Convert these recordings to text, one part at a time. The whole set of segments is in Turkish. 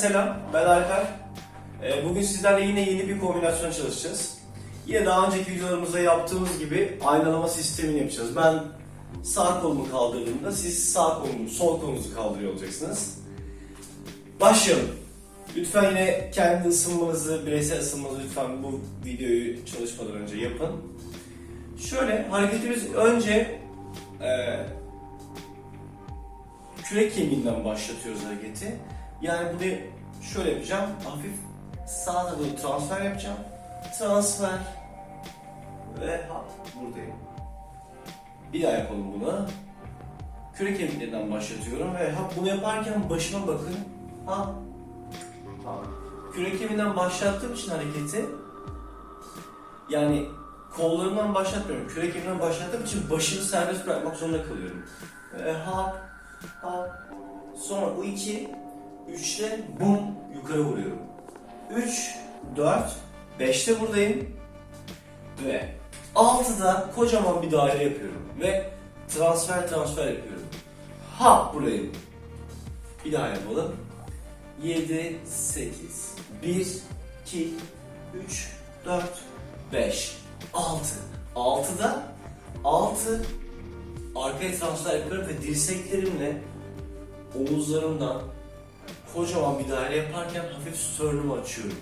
Selam, ben Alper. Ee, Bugün sizlerle yine yeni bir kombinasyon çalışacağız. Yine daha önceki videolarımızda yaptığımız gibi aynalama sistemini yapacağız. Ben sağ kolumu kaldırdığımda siz sağ kolumu, sol kolunuzu kaldırıyor olacaksınız. Başlayalım. Lütfen yine kendi ısınmanızı, bireysel ısınmanızı lütfen bu videoyu çalışmadan önce yapın. Şöyle hareketimiz önce e, kürek kemiğinden başlatıyoruz hareketi. Yani bunu şöyle yapacağım. Hafif sağa doğru transfer yapacağım. Transfer. Ve hop buradayım. Bir daha yapalım bunu. Kürek kemiklerinden başlatıyorum ve hop bunu yaparken başıma bakın. Ha. Ha. Kürek kemiğinden başlattığım için hareketi yani kollarımdan başlatmıyorum. Kürek kemiğinden başlattığım için başımı serbest bırakmak zorunda kalıyorum. Ve hop hop. Sonra bu iki, üçte bum yukarı vuruyorum. Üç, dört, beşte buradayım. Ve altıda kocaman bir daire yapıyorum. Ve transfer transfer yapıyorum. Ha buradayım. Bir daha yapalım. 7, 8, 1, 2, 3, 4, 5, 6. 6'da 6 arkaya transfer yapıyorum ve dirseklerimle omuzlarımdan kocaman bir daire yaparken hafif sternum'u açıyorum.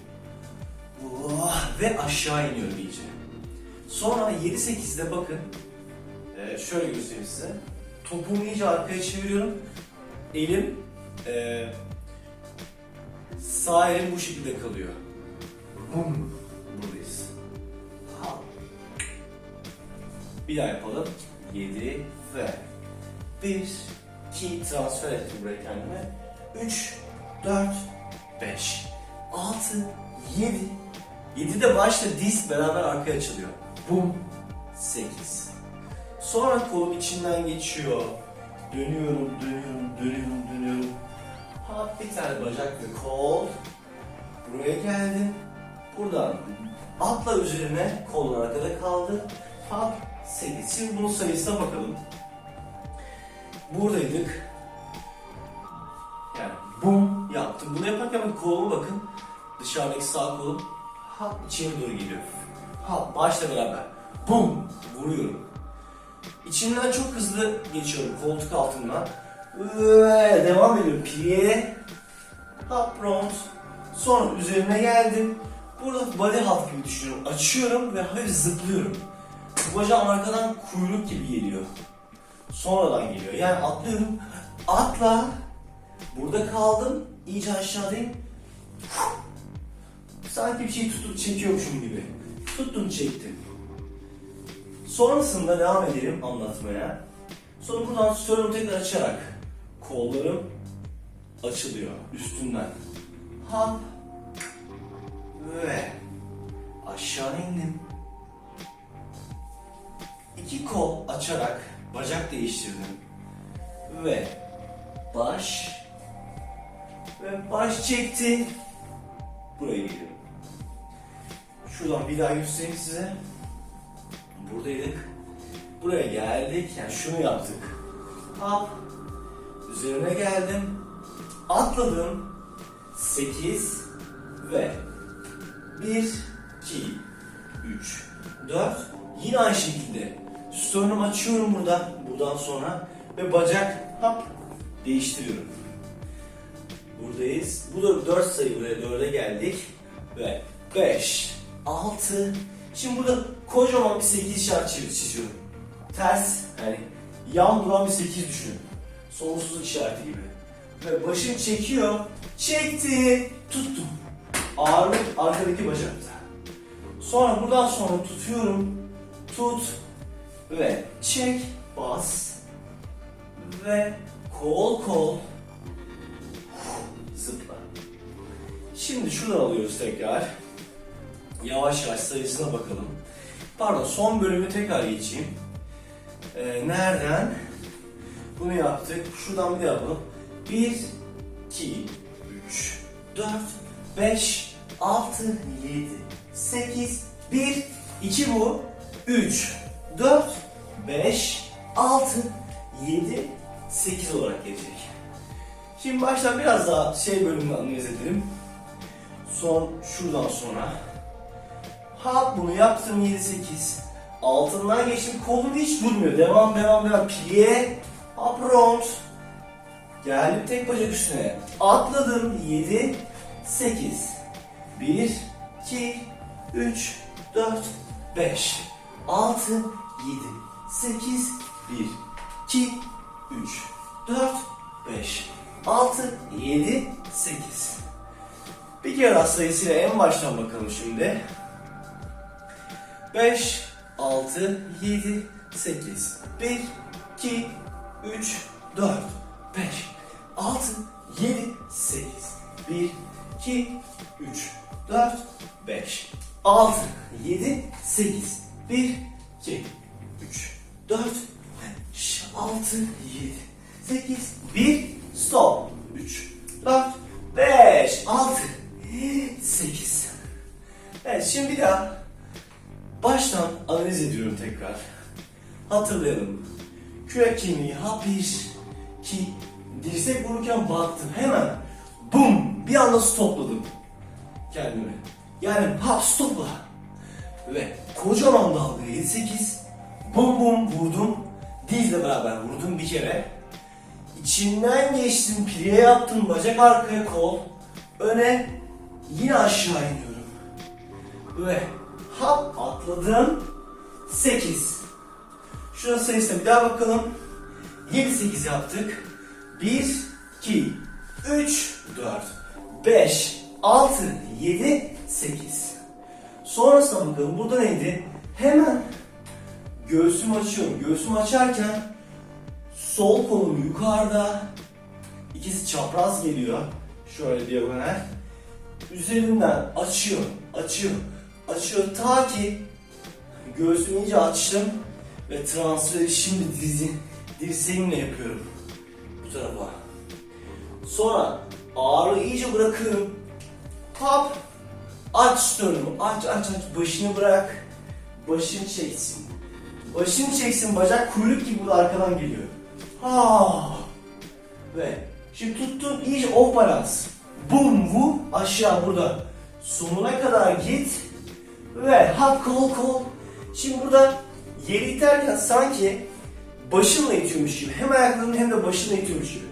Oh, ve aşağı iniyorum iyice. Sonra 7-8'de bakın, ee, şöyle göstereyim size. Topumu iyice arkaya çeviriyorum. Elim, ee, sağ elim bu şekilde kalıyor. Bum, buradayız. Bir daha yapalım. 7 ve 1, 2 transfer ettim buraya kendime. 3, 4, 5, 6, 7. 7 de başla diz beraber arkaya açılıyor. Bum. 8. Sonra kolum içinden geçiyor. Dönüyorum, dönüyorum, dönüyorum, dönüyorum. Ha bir tane bacak ve kol. Buraya geldim. Buradan atla üzerine kollar arkada kaldı. Ha 8. Şimdi bunun sayısına bakalım. Buradaydık. Yani bum yaptım. Bunu yaparken ben koluma bakın. Dışarıdaki sağ kolum ha içeri doğru geliyor. Ha başla beraber. Bum vuruyorum. İçinden çok hızlı geçiyorum koltuk altından. Ve devam ediyorum. Plie. Ha front. Sonra üzerine geldim. Burada body half gibi düşünüyorum. Açıyorum ve hafif zıplıyorum. Bacağım arkadan kuyruk gibi geliyor. Sonradan geliyor. Yani atlıyorum. Atla. Burada kaldım. İyice aşağıdayım. Sanki bir şey tutup çekiyormuşum gibi. Tuttum çektim. Sonrasında devam edelim anlatmaya. Sonra buradan sternum tekrar açarak kollarım açılıyor üstünden. Hop ve aşağı indim. İki kol açarak bacak değiştirdim. Ve baş ve baş çekti. Buraya geliyorum. Şuradan bir daha göstereyim size. Buradaydık. Buraya geldik. Yani şunu yaptık. Hop. Üzerine geldim. Atladım. 8 ve 1 2 3 4 Yine aynı şekilde sternum açıyorum burada buradan sonra ve bacak hop değiştiriyorum. Buradayız. Bu da 4 sayı buraya 4'e geldik ve 5 6 Şimdi burada kocaman bir 8 işaret çiz- çiziyorum. Ters yani yan duran bir 8 düşünün. Sonsuzluk işareti gibi. Ve başım çekiyor. Çekti. Tuttum. Ağırlık arkadaki bacakta. Sonra buradan sonra tutuyorum. Tut. Ve çek. Bas. Ve kol kol. Şimdi şuradan alıyoruz tekrar. Yavaş yavaş sayısına bakalım. Pardon son bölümü tekrar geçeyim. Ee, nereden? Bunu yaptık. Şuradan bir yapalım. 1, 2, 3, 4, 5, 6, 7, 8, 1, 2 bu. 3, 4, 5, 6, 7, 8 olarak gelecek. Şimdi baştan biraz daha şey bölümünü analiz edelim. Son şuradan sonra. Hop bunu yaptım 7-8. Altından geçtim. Kolum hiç durmuyor. Devam devam devam. Plie. Hop round. Geldim tek bacak üstüne. Atladım 7 8 1 2 3 4 5 6 7 8 1 2 3 4 5 6 7 8 Bir kere daha sayısıyla en baştan bakalım şimdi. 5 6 7 8 1 2 3 4 5 6 7 8 1 2 3 4 5 6 7 8 1 2 3 4 5 6 7 8 1 stop. 3 4 5 6 8 Evet şimdi bir daha. Baştan analiz ediyorum tekrar. Hatırlayalım. Kürek kemiği ha bir ki dirsek vururken baktım. Hemen bum bir anda stopladım kendimi. Yani ha stopla ve kocaman dalga 7-8 bum bum vurdum. Dizle beraber vurdum bir kere. İçinden geçtim pliye yaptım bacak arkaya kol. Öne yine aşağı iniyorum ve hop atladım 8 Şurası sayısına bir daha bakalım 7-8 yaptık 1 2 3 4 5 6 7 8 Sonrasına bakalım burada neydi? Hemen göğsümü açıyorum. Göğsümü açarken sol kolum yukarıda. İkisi çapraz geliyor. Şöyle diagonal. Üzerinden açıyor, açıyor, açıyor ta ki göğsümü iyice açtım ve transferi şimdi dizi, dirseğimle yapıyorum bu tarafa. Sonra ağırlığı iyice bırakıyorum. Hop Aç dönümü, aç aç aç, başını bırak. Başını çeksin. Başını çeksin, bacak kuyruk gibi burada arkadan geliyor. Ha. Ve şimdi tuttun iyice off balans. Bum vu aşağı burada. Sonuna kadar git. Ve ha kol kol. Şimdi burada yeri iterken sanki başınla itiyormuş gibi. Hem ayaklarını hem de başınla itiyormuş gibi.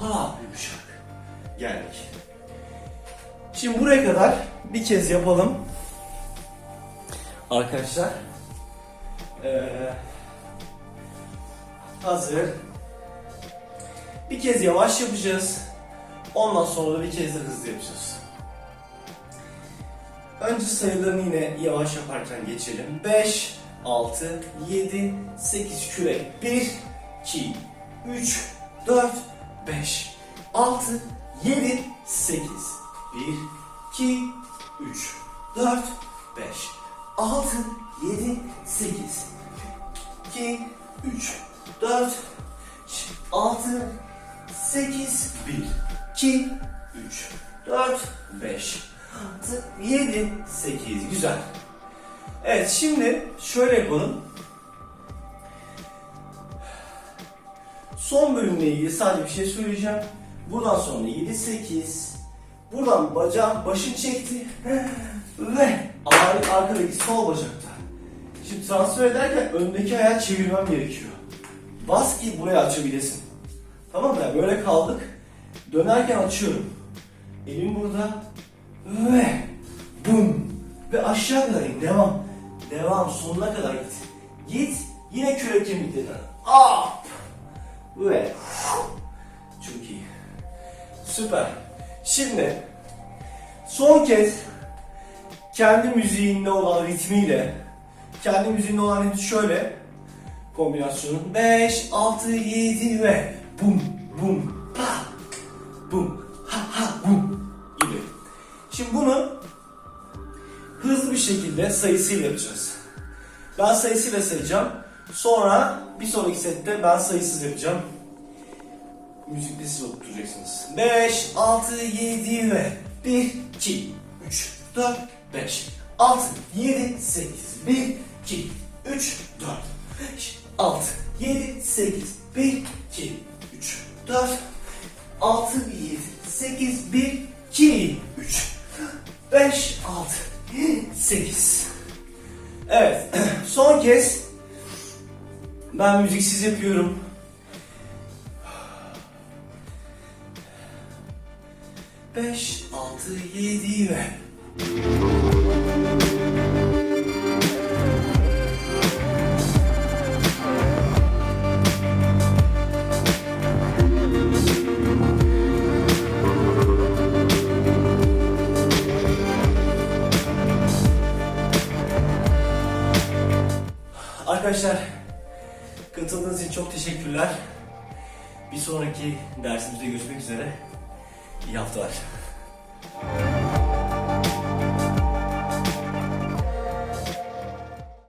Ha yumuşak. Geldik. Şimdi buraya kadar bir kez yapalım. Arkadaşlar. Ee, hazır. Bir kez yavaş yapacağız. Ondan sonra da bir kez de hızlı yapacağız. Önce sayılarını yine yavaş yaparken geçelim. 5, 6, 7, 8 kürek. 1, 2, 3, 4, 5, 6, 7, 8. 1, 2, 3, 4, 5, 6, 7, 8, 2, 3, 4, 6, 8, 1, 2, 3, 4, 5, 6, 7, 8. Güzel. Evet şimdi şöyle yapalım. Son bölümle ilgili sadece bir şey söyleyeceğim. Buradan sonra 7, 8, Buradan bacağım başını çekti ve ağırlık arkadaki sol bacakta. Şimdi transfer ederken öndeki ayağı çevirmem gerekiyor. Bas ki buraya açabilesin. Tamam mı? Yani böyle kaldık. Dönerken açıyorum. Elim burada ve bum ve aşağı kadar in. Devam. Devam. Sonuna kadar git. Git. Yine kürek kemiklerinden. Up. Ve çok iyi. Süper. Şimdi son kez kendi müziğinde olan ritmiyle kendi müziğinde olan ritmi şöyle kombinasyonun 5 6 7 ve bum bum ha bum şekilde sayısıyla yapacağız. Ben sayısıyla sayacağım. Sonra bir sonraki sette ben sayısız yapacağım. Müzikte siz oturtacaksınız. 5, 6, 7 ve 1, 2, 3, 4, 5, 6, 7, 8, 1, 2, 3, 4, 5, 6, 7, 8, 1, 2, 3, 4, 6, 7, 8, 1, 2, 3, 5, 6, 8. Evet, son kez ben müziksiz yapıyorum. Beş, altı, yedi ve... Arkadaşlar katıldığınız için çok teşekkürler. Bir sonraki dersimizde görüşmek üzere. İyi haftalar.